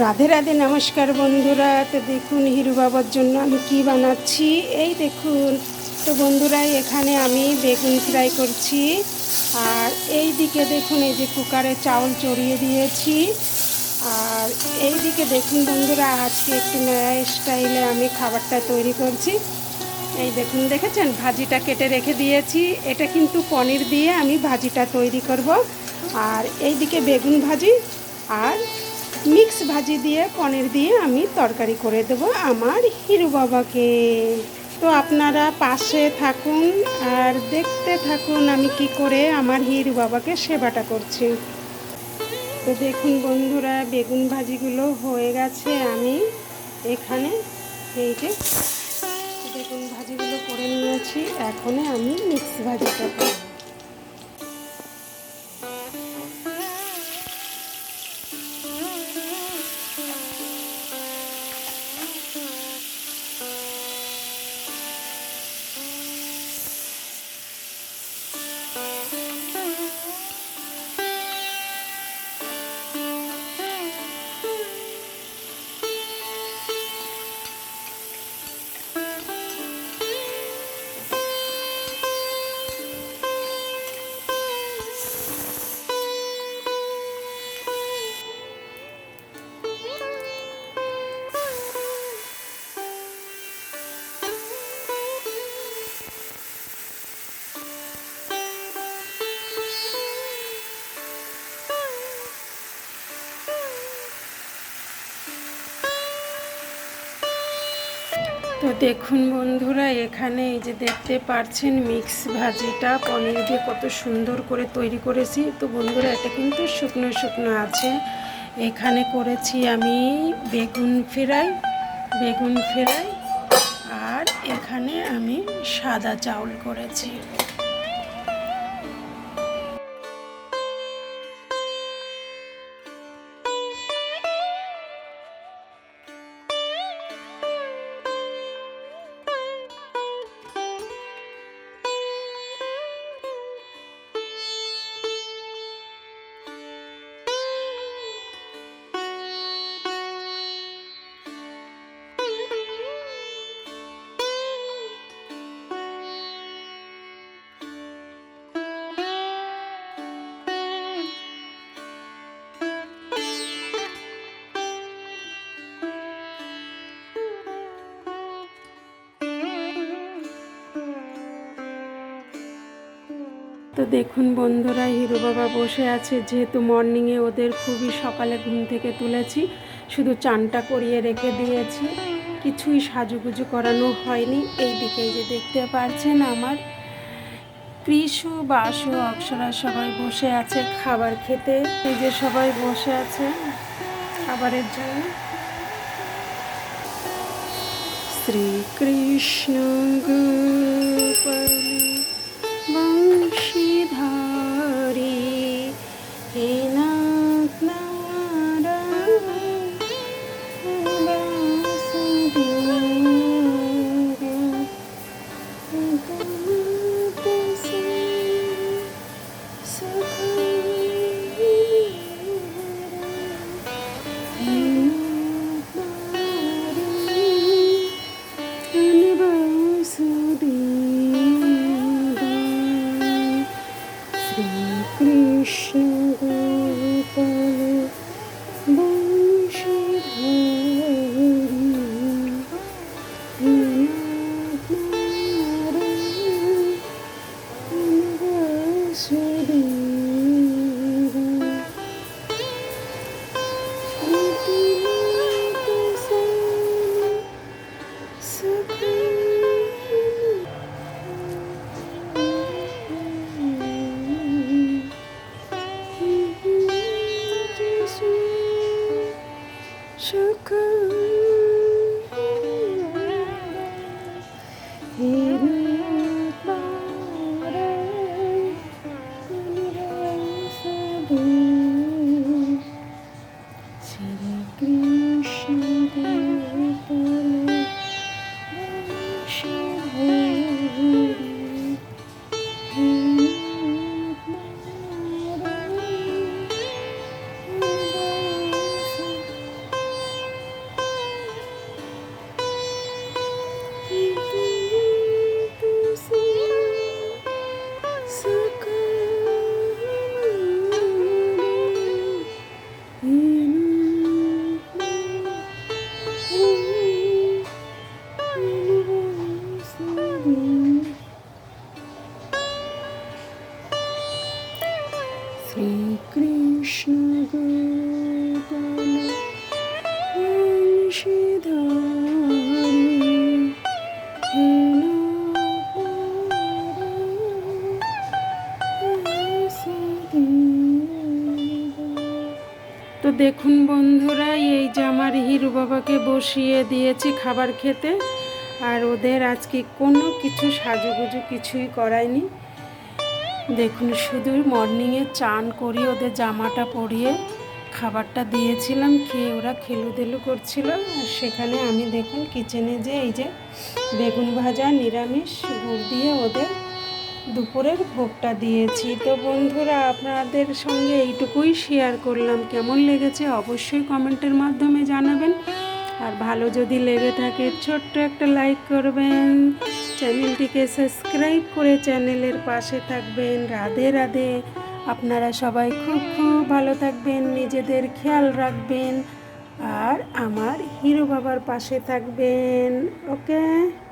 রাধে রাধে, নমস্কার বন্ধুরা। তো দেখুন, হিরু বাবার জন্য আমি কি বানাচ্ছি? এই দেখুন, তো বন্ধুরা, এখানে আমি বেগুন ফ্রাই করছি। আর এই দিকে দেখুন, এই যে কুকারে চাউল চড়িয়ে দিয়েছি। আর এই দিকে দেখুন বন্ধুরা, আজকে একটু নয়া স্টাইলে আমি খাবারটা তৈরি করছি। এই দেখুন, দেখেছেন? ভাজিটা কেটে রেখে দিয়েছি। এটা কিন্তু পনির দিয়ে আমি ভাজিটা তৈরি করব। আর এই দিকে বেগুন ভাজি আর মিক্স ভাজি দিয়ে পনির দিয়ে আমি তরকারি করে দেব আমার হিরু বাবাকে। তো আপনারা পাশে থাকুন আর দেখতে থাকুন আমি কি করে আমার হিরু বাবাকে সেবাটা করছি। তো দেখুন বন্ধুরা, বেগুন ভাজিগুলো হয়ে গেছে আমি এখানে। এই যে বেগুন ভাজিগুলো করে নিয়েছি এখন আমি মিক্স ভাজিটা করব তো দেখুন বন্ধুরা, এখানে এই যে দেখতে পারছেন মিক্স ভাজিটা, পনির দিয়ে কত সুন্দর করে তৈরি করেছি। তো বন্ধুরা, এটা কিন্তু শুকনো শুকনো আছে। এখানে করেছি আমি বেগুন ফেরাই বেগুন ফেরাই, আর এখানে আমি সাদা চাউল করেছি। তো দেখুন বন্ধুরা, হিরো বাবা বসে আছে। যেহেতু মর্নিংয়ে ওদের খুবই সকালে ঘুম থেকে তুলেছি, শুধু চানটা করিয়ে রেখে দিয়েছি। কিছুই সাজুগুজু করানো হয়নি। এই দিকে যে দেখতে পারছেন আমার কৃষু, বাসু অক্ষরা সবাই বসে আছে খাবার খেতে। এই যে সবাই বসে আছে খাবারের জন্য। শ্রীকৃষ্ণ গোপালী বংশীধারী হে শ্রীকৃষ্ণ গোপাল বংশীধারী শ্রীকৃষ্ণ Krishna Guru. দেখুন বন্ধুরা, এই যে আমার হিরু বাবাকে বসিয়ে দিয়েছি খাবার খেতে, আর ওদের আজকে কোনো কিছু সাজুগুজু কিছুই করায়নি। দেখুন, শুধু মর্নিংয়ে চান করিয়ে ওদের জামাটা পরিয়ে খাবারটা দিয়েছিলাম, খেয়ে ওরা খেলুদেলু করছিল। আর সেখানে আমি দেখুন কিচেনে যে এই যে বেগুন ভাজা, নিরামিষ, গুড় দিয়ে ওদের দুপুরের ভোগটা দিয়েছি। তো বন্ধুরা, আপনাদের সঙ্গে এইটুকুই শেয়ার করলাম। কেমন লেগেছে অবশ্যই কমেন্টের মাধ্যমে জানাবেন। আর ভালো যদি লেগে থাকে, ছোট্ট একটা লাইক করবেন। চ্যানেলটিকে সাবস্ক্রাইব করে চ্যানেলের পাশে থাকবেন। রাধে রাধে। আপনারা সবাই খুব খুব ভালো থাকবেন, নিজেদের খেয়াল রাখবেন। আর আমার হিরো বাবার পাশে থাকবেন। ওকে?